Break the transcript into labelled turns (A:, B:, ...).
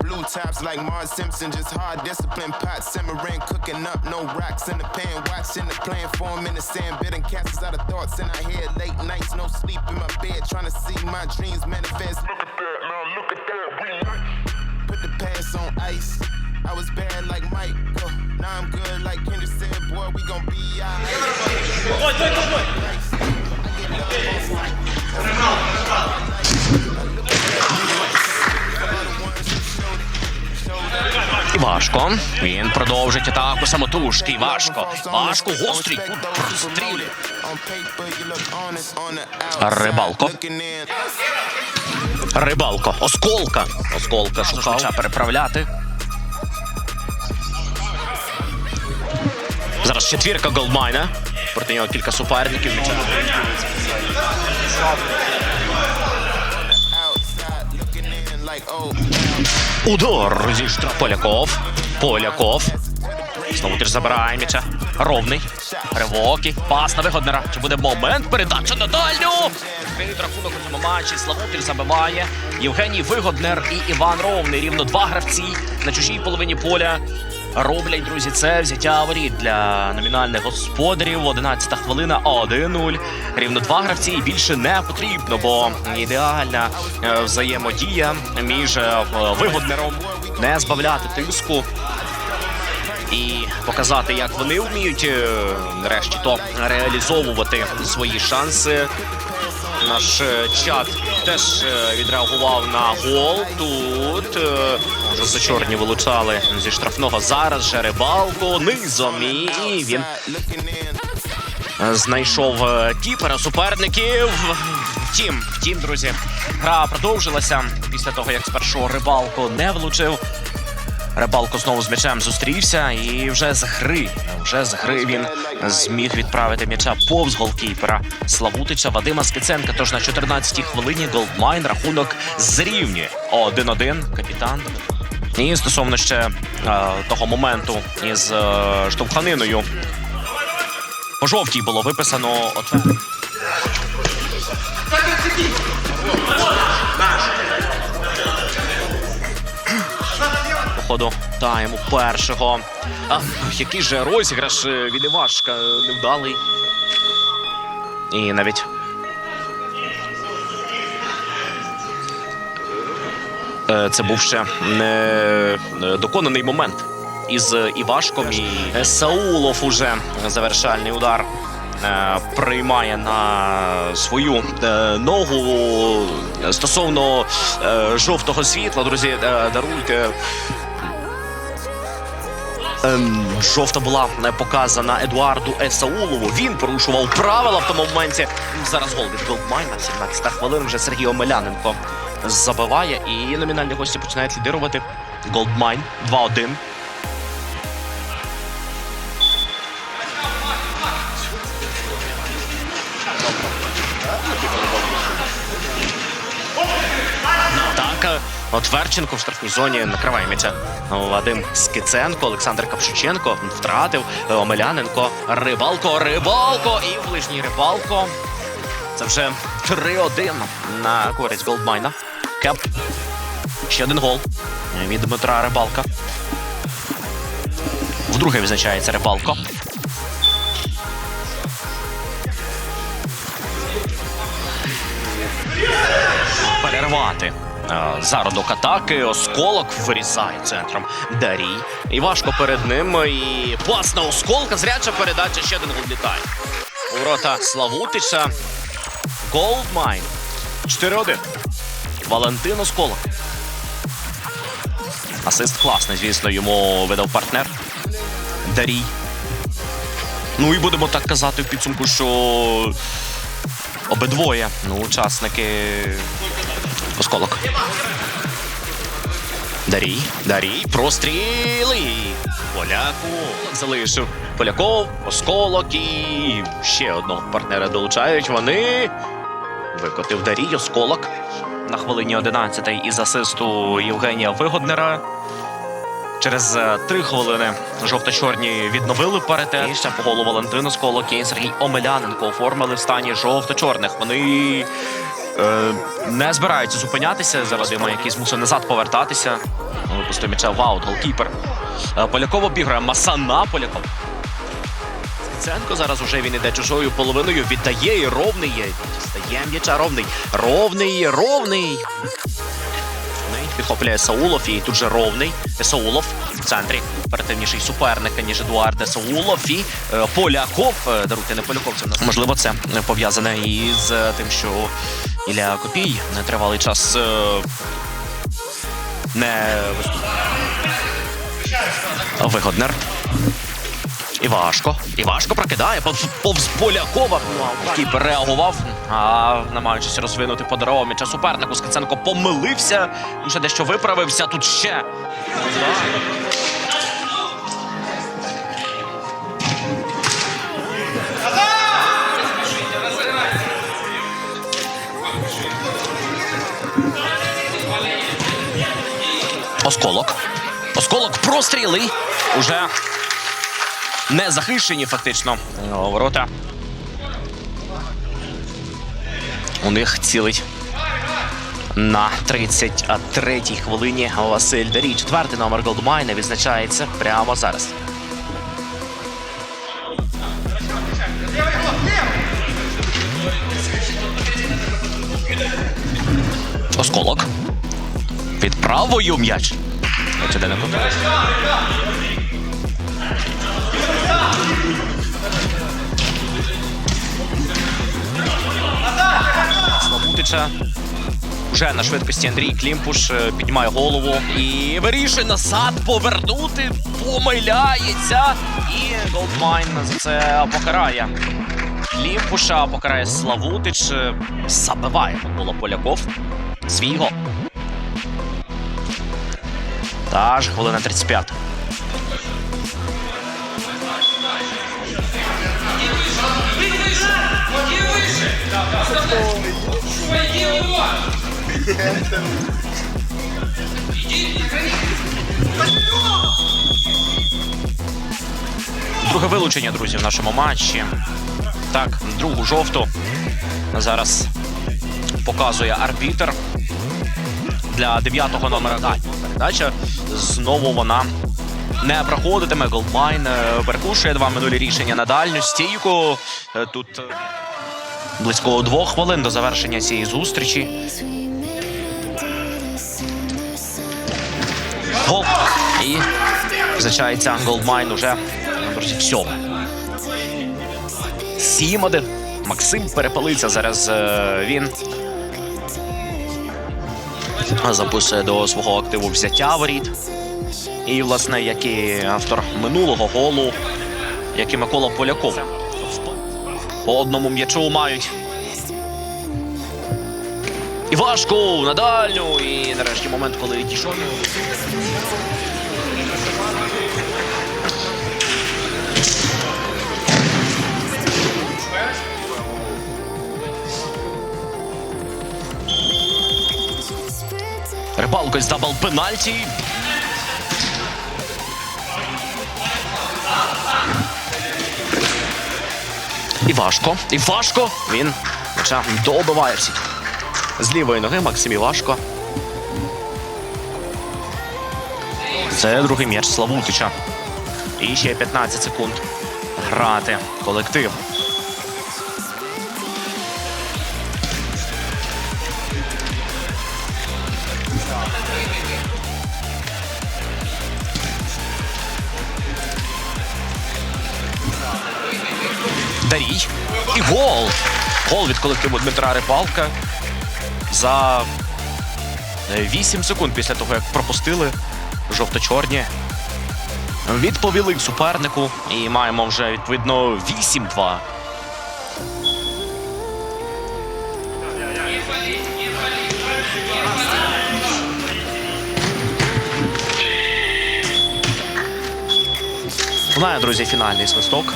A: blue tops like Mars Simpson, just hard discipline. Pot simmering, cooking up, no rocks in the pan. Watching the plan form in the sand, bidding castles out of thoughts in our head. Late nights, no sleep in my bed, trying to see my dreams manifest. Look at that, man, look at that, we nice. Put the past on ice. I was bad like Mike, uh, now I'm good like Kendrick said, boy, we gon' be alright.
B: І важко. Він продовжить атаку самотужки. Важко. Важко. Гострий
A: outside.
B: Рибалко. Рибалко. Осколка. Осколка шукав переправляти. Зараз четвірка Голдмайна. Проти нього кілька суперників.
A: Oh,
B: зі штраф Поляков. Поляков. Знову теж забирає м'яча. Ровний. Ривокі. Пас на вигоднера. Чи буде момент? Передача на дальню. Відкриють рахунок у цьому матчі. Славутич забиває. Євгеній Вигоднер і Іван Ровний. Рівно два гравці на чужій половині поля. Роблять, друзі, це взяття воріт для номінальних господарів. 11 хвилина 1-0. Рівно два гравці і більше не потрібно, бо ідеальна е, взаємодія між е, вигоднером не збавляти тиску і показати, як вони вміють е, нарешті то реалізовувати свої шанси. Наш чат теж е, відреагував на гол. Тут е, жовто-чорні вилучали зі штрафного зараз. же рибалку низом і він знайшов е, кіпера суперників. Втім, втім, друзі, гра продовжилася після того, як спершу рибалку не влучив. Рибалко знову з м'ячем зустрівся, і вже з гри, вже з гри він зміг відправити м'яча повз голкіпера Славутича Вадима Скиценка. Тож на 14-й хвилині Голдмайн рахунок зрівнює 1-1 капітан. І стосовно ще е, того моменту із е, штовханиною по жовтій було виписано отвер. По ходу тайму першого. А, який же розіграш від Івашка невдалий. І навіть. е, Це був ще не доконаний момент із Івашком і Саулов уже завершальний удар е, приймає на свою е, ногу стосовно жовтого світла. Друзі, даруйте. Ем, Жовта була показана Едуарду Есаулову. Він порушував правила в тому моменті. Зараз гол від Голдмайна. 17 хвилин вже Сергій Омеляненко забиває. І номінальні гості починають лідирувати. Голдмайн 2-1. Атака. От Верченко в штрафній зоні накриває м'яча. Вадим Скиценко, Олександр Капшученко втратив. Омеляненко, Рибалко, Рибалко і ближній Рибалко. Це вже 3-1 на користь Голдмайна. Кеп. Ще один гол від Дмитра Рибалка. Вдруге відзначається Рибалко. перервати. Е, Зародок атаки, осколок вирізає центром Дарій. І важко перед ним. І пас на осколка. Зряча передача ще один гол літає. Ворота Славутича. Голдмайн. 4-1. Валентин Осколок. Асист класний, звісно, йому видав партнер. Дарій. Ну і будемо так казати в підсумку, що обидвоє ну, учасники Осколок. Дарій, Дарій, простріли. Поляку залишив. Поляков, Осколок і ще одного партнера долучають. Вони викотив Дарій, Осколок на хвилині 11 із асисту Євгенія Вигоднера. Через е, три хвилини жовто-чорні відновили паритет. І ще по голу Валентина Сколок і Сергій Омеляненко оформили в стані жовто-чорних. Вони не збираються зупинятися. Зараз Вадима, який змусив назад повертатися. Випустив м'яча в аут, голкіпер. Е, Поляков обіграє Масана Поляков. Ценко зараз уже він іде чужою половиною, віддає і ровний є. Стає м'яча ровний. Ровний, ровний. Ровний. Підхопляє Саулов і тут же ровний. Саулов в центрі. Оперативніший суперник, ніж Едуарде Саулов і е, Поляков. Е, Даруйте, не Поляков, це. Можливо, це пов'язане із е, тим, що Ілля Копій тривалий час е, не. Вигоднер. Івашко. Івашко прокидає повз, повз Полякова. Кіпер реагував, а намагаючись розвинути подарував м'яча супернику. Скиценко помилився. Вже дещо виправився. Тут ще. Осколок. Осколок простріли. Уже не захищені фактично ворота. У них цілить на 33-й хвилині Василь Дарій. Четвертий номер Голдмайна відзначається прямо зараз. Осколок. Правою м'яч. Славутича. Вже на швидкості Андрій Клімпуш е, піднімає голову і вирішує назад повернути. Помиляється. І Голдмайн за це покарає. Клімпуша покарає Славутич. е, Забиває футбола Поляков. Свій гол. Та ж хвилина 35. Друге вилучення, друзі, в нашому матчі. Так, другу жовту. Зараз показує арбітр для дев'ятого номера. Передача. Знову вона не проходитиме. Голдмайн е, перекушує два минулі рішення на дальню стійку. Е, Тут е, близько двох хвилин до завершення цієї зустрічі. Гол. І визначається Голдмайн уже друзі, сьоме. 7-1. Максим перепалився зараз. Він записує до свого активу взяття воріт. І, власне, як і автор минулого голу, як і Микола Поляков. По одному м'ячу мають. І важко на дальню. І нарешті момент, коли дійшов. Рибалко з дабл пенальті. І важко, і важко. Він хоча добиває всі. З лівої ноги Максим Івашко. Це другий м'яч Славутича. І ще 15 секунд. Грати колектив. Дарій. І гол. Гол від колективу Дмитра Рибалка. За 8 секунд після того, як пропустили жовто-чорні. Відповіли супернику і маємо вже відповідно 8-2. Лунає, друзі, фінальний свисток.